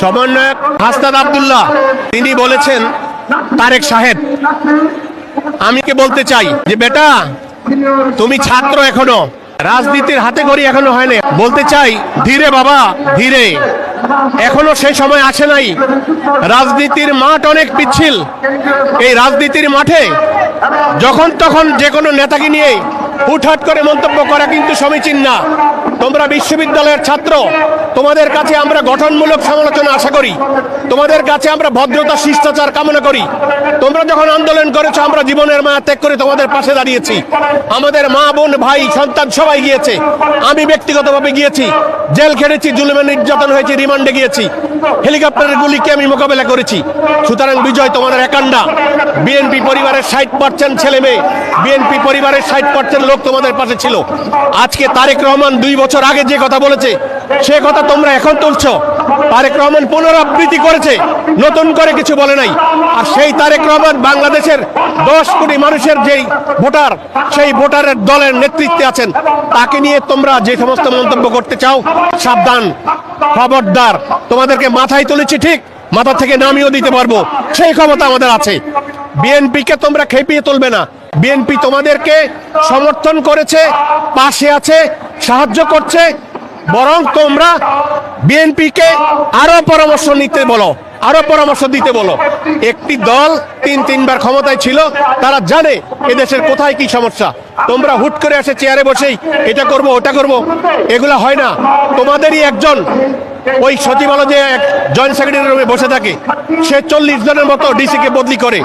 সমন্বয়ক হাসনাদ আবদুল্লাহ, তিনি বলেছেন, তারেক সাহেব, আমি কে বলতে চাই যে, বেটা, তুমি ছাত্র এখনও, রাজনীতির হাতে করি এখনও হয়নি। বলতে চাই, ধীরে বাবা, ধীরে। এখনও সেই সময় আসে নাই। রাজনীতির মাঠ অনেক পিচ্ছিল। এই রাজনীতির মাঠে যখন তখন যে কোনো নেতাকে নিয়ে হুটহাট করে মন্তব্য করা কিন্তু সমীচীন না। তোমরা বিশ্ববিদ্যালয়ের ছাত্র, তোমাদের কাছে আমরা গঠনমূলক সমালোচনা আশা করি। তোমাদের কাছে আমরা ভদ্রতা, শিষ্টাচার কামনা করি। তোমরা যখন আন্দোলন করেছ, আমরা জীবনের মায়া ত্যাগ করে তোমাদের পাশে দাঁড়িয়েছি। আমাদের মা, বোন, ভাই, সন্তান সবাই গিয়েছে। আমি ব্যক্তিগতভাবে গিয়েছি। জেল খেটেছি, জুলুমে নির্যাতন হয়েছে, রিমান্ডে গিয়েছি। হেলিকপ্টারের গুলিকে আমি মোকাবেলা করেছি। সুতরাং বিজয় তোমাদের একান্ডা। বিএনপি পরিবারের ষাট পার্সেন্ট ছেলে মেয়ে। বিএনপি পরিবারের ষাট পার্সেন্ট লোক তোমাদের পাশে ছিল। আজকে তারেক রহমান দুই বছর আগে যে কথা বলেছে, সে কথা তোমরা এখন তুলছো। তারেক রহমান পুনরাবৃত্তি করেছে, নতুন করে কিছু বলে নাই। আর সেই তারেক রহমান বাংলাদেশের দশ কোটি মানুষের যেই ভোটার, সেই ভোটারের দলের নেতৃত্বে আছেন, তাকে নিয়ে তোমরা যে সমস্ত মন্তব্য করতে চাও, সাবধান, খবরদার। তোমাদেরকে মাথায় তুলেছি ঠিক, মাথা থেকে নামিয়েও দিতে পারব। সেই ক্ষমতা আমাদের আছে। বিএনপিকে তোমরা খেপিয়ে তুলবে না। বিএনপি তোমাদেরকে সমর্থন করেছে, পাশে আছে, সাহায্য করছে। বরং তোমরা বিএনপিকে আরও পরামর্শ নিতে বলো, আরও পরামর্শ দিতে বলো। একটি দল তিন, তিনবার ক্ষমতায় ছিল, তারা জানে এদেশের কোথায় কি সমস্যা। তোমরা হুট করে এসে চেয়ারে বসেই এটা করব, ওটা করব, এগুলা হয় না। তোমাদেরই একজন ওই সচিবালয় যে এক জয়েন্ট সেক্রেটারি রুমে বসে থাকে, সে চল্লিশ জনের মতো ডিসি কে বদলি করে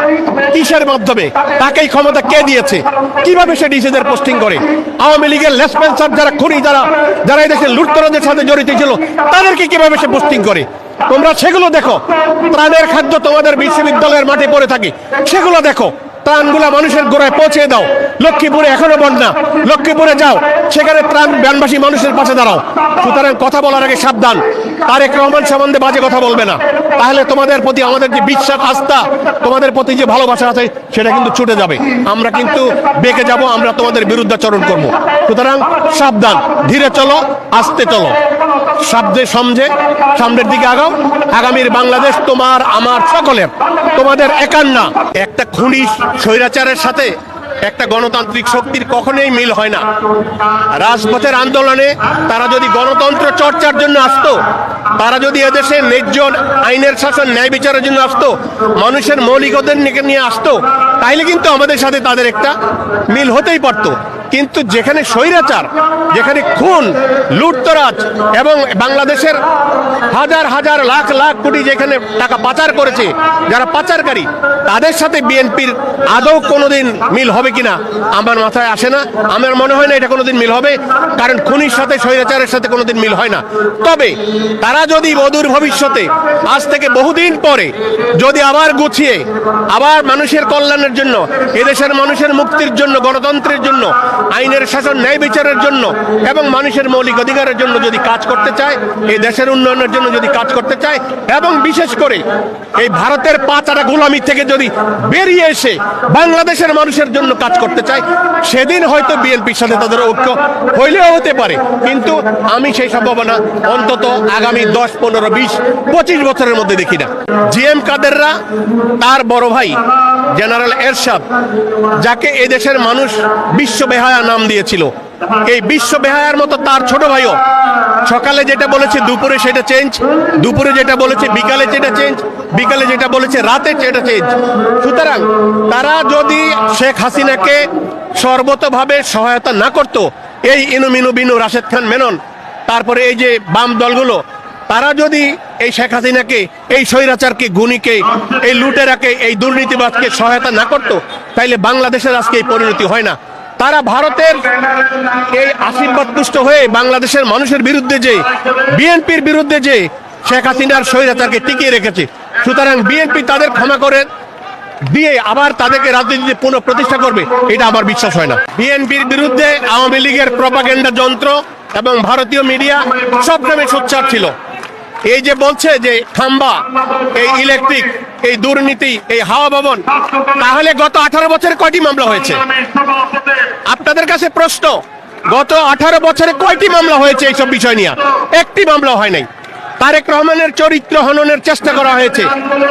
কিসের মাধ্যমে? তাকেই ক্ষমতা কে দিয়েছে? কীভাবে সে ডিসিদের পোস্টিং করে? আওয়ামী লীগের লেসপেন্সার যারা, খুনি যারা যারা এই দেশের লুটতরাজের সাথে জড়িত ছিল, তাদেরকে কীভাবে সে পোস্টিং করে? তোমরা সেগুলো দেখো। প্রাণের খাদ্য তোমাদের বিশ্ববিদ্যালয়ের মাঠে পড়ে থাকে। সেগুলো দেখো। ত্রাণগুলা মানুষের গোড়ায় পৌঁছে দাও। লক্ষ্মীপুরে এখনও বন্যা। লক্ষ্মীপুরে যাও। সেখানে ত্রাণ ব্যানবাসী মানুষের পাশে দাঁড়াও। সুতরাং কথা বলার আগে সাবধান। তারেক রহমান সম্বন্ধে বাজে কথা বলবে না। তাহলে তোমাদের প্রতি আমাদের যে বিশ্বাস, আস্থা, তোমাদের প্রতি যে ভালোবাসা আছে, সেটা কিন্তু ছুটে যাবে। আমরা কিন্তু বেঁকে যাব, আমরা তোমাদের বিরুদ্ধাচরণ করব। সুতরাং সাবধান। ধীরে চলো, আস্তে চলো। সাবধে সমঝে, সামনের দিকে আগাও। আগামীর বাংলাদেশ তোমার, আমার সকলের। তোমাদের একার না একটা খুনি স্বৈরাচারের সাথে একটা গণতান্ত্রিক শক্তির কখনোই মিল হয় না। রাজপথের আন্দোলনে তারা যদি গণতন্ত্র চর্চার জন্য আসত, তারা যদি এদেশে ন্যায্য আইনের শাসন, ন্যায় বিচারের জন্য আসতো, মানুষের মৌলিকদের নিয়ে আসতো তাইলে কিন্তু আমাদের সাথে তাদের একটা মিল হতেই পারতো। কিন্তু যেখানে স্বৈরাচার, যেখানে খুন, লুটতরাজ এবং বাংলাদেশের হাজার হাজার লাখ লাখ কোটি যেখানে টাকা পাচার করেছে, যারা পাচারকারী, তাদের সাথে বিএনপির আদৌ কোনোদিন মিল হবে কিনা আমার মাথায় আসে না। আমার মনে হয় না এটা কোনোদিন মিল হবে, কারণ খুনির সাথে স্বৈরাচারের সাথে কোনোদিন মিল হয় না। তবে তারা যদি অদূর ভবিষ্যতে, আজ থেকে বহুদিন পরে, যদি আবার গুছিয়ে, আবার মানুষের কল্যাণের জন্য, এদেশের মানুষের মুক্তির জন্য, গণতন্ত্রের জন্য, আইনের শাসন, ন্যায় বিচারের জন্য এবং মানুষের মৌলিক অধিকারের জন্য যদি কাজ করতে চায়, এই দেশের উন্নয়নের জন্য যদি কাজ করতে চায় এবং বিশেষ করে এই ভারতের পাঁচাটা গোলামি থেকে যদি বেরিয়ে এসে বাংলাদেশের মানুষের জন্য কাজ করতে চায়, সেদিন হয়তো বিএনপির সাথে তাদের ঐক্য হইলেও হতে পারে। কিন্তু আমি সেই সম্ভাবনা অন্তত আগামী দশ, পনেরো, বিশ, পঁচিশ বছরের মধ্যে দেখি না। জি এম কাদেররা, তার বড় ভাই জেনারেল এরশাদ, যাকে এই দেশের মানুষ বিশ্ব বেহায়া নাম দিয়েছিল। এই বিশ্ব বেহায়ার মতো তার ছোট ভাইও, সকালে যেটা বলেছে দুপুরে সেটা চেঞ্জ দুপুরে যেটা বলেছে বিকালে যেটা চেঞ্জ বিকালে যেটা বলেছে রাতে সেটা চেঞ্জ সুতরাং তারা যদি শেখ হাসিনাকে সর্বতভাবে সহায়তা না করত, এই ইনুমিনু বিনু রাশেদ খান মেনন, তারপরে এই যে বাম দলগুলো তারা যদি এই শেখ হাসিনাকে, এই স্বৈরাচারকে, গুণীকে, এই লুটেরাকে, এই দুর্নীতিবাদকে সহায়তা না করত, তাইলে বাংলাদেশের আজকে এই পরিণতি হয় না। তারা ভারতের এই আশীর্বাদ পুষ্ট হয়ে বাংলাদেশের মানুষের বিরুদ্ধে যে, বিএনপির বিরুদ্ধে যে শেখ হাসিনার স্বৈরাচারকে টিকিয়ে রেখেছে, সুতরাং বিএনপি তাদের ক্ষমা করে দিয়ে আবার তাদেরকে রাজনীতিতে পুনঃ প্রতিষ্ঠা করবে, এটা আমার বিশ্বাস হয় না। বিএনপির বিরুদ্ধে আওয়ামী লীগের প্রপাগেন্ডা যন্ত্র এবং ভারতীয় মিডিয়া সবসময় সোচ্চার ছিল। এই যে বলছে যে খাম্বা, এই ইলেকট্রিক, এই দুর্নীতি, এই হাওয়া ভবন, তাহলে গত আঠারো বছরে কয়টি মামলা হয়েছে? আপনাদের কাছে প্রশ্ন, গত আঠারো বছরে কয়টি মামলা হয়েছে এইসব বিষয় নিয়ে? একটি মামলা হয় নাই। তারেক রহমানের চরিত্র হননের চেষ্টা করা হয়েছে।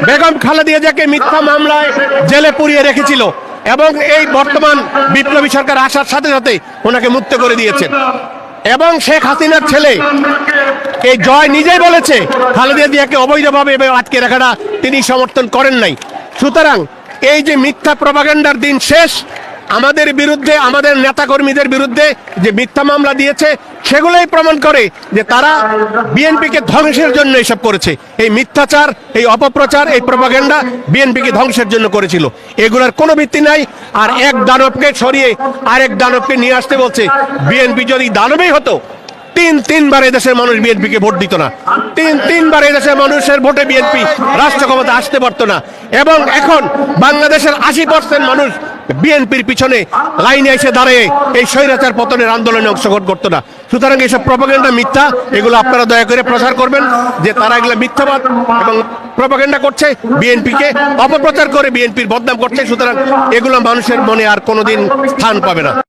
বেগম খালেদা জিয়াকে মিথ্যা মামলায় জেলে পুড়িয়ে রেখেছিল এবং এই বর্তমান বিপ্লবী সরকার আসার সাথে সাথে ওনাকে মুক্ত করে দিয়েছেন। এবং শেখ হাসিনার ছেলে এই জয় নিজেই বলেছে খালেদা জিয়াকে অবৈধভাবে আটকে রাখাটা তিনি সমর্থন করেন নাই। সুতরাং এই যে মিথ্যা প্রপাগান্ডার দিন শেষ আমাদের বিরুদ্ধে, আমাদের নেতাকর্মীদের বিরুদ্ধে যে মিথ্যা মামলা দিয়েছে, সেগুলোই প্রমাণ করে যে তারা বিএনপিকে ধ্বংসের জন্য এসব করেছে। এই মিথ্যাচার, এই অপপ্রচার, এই প্রপাগান্ডা বিএনপিকে ধ্বংসের জন্য করেছিল। এগুলোর কোনো ভিত্তি নাই। আর এক দানবকে সরিয়ে আরেক দানবকে নিয়ে আসতে বলছে, বিএনপি যদি দানবেই হতো, তিন তিনবার এদেশের মানুষ বিএনপিকে ভোট দিত না। তিন তিনবার এদেশের মানুষের ভোটে বিএনপি রাষ্ট্র ক্ষমতা আসতে পারতো না। এবং এখন বাংলাদেশের আশি পার্সেন্ট মানুষ বিএনপির পিছনে লাইনে এসে দাঁড়িয়ে এই স্বৈরাচার পতনের আন্দোলনে অংশগ্রহণ করতো না। সুতরাং এইসব প্রপাগেন্ডা মিথ্যা, এগুলো আপনারা দয়া করে প্রচার করবেন যে তারা এগুলো মিথ্যাবাদ এবং প্রপাগেন্ডা করছে বিএনপিকে, অপপ্রচার করে বিএনপির বদনাম করছে, সুতরাং এগুলো মানুষের মনে আর কোনোদিন স্থান পাবে না।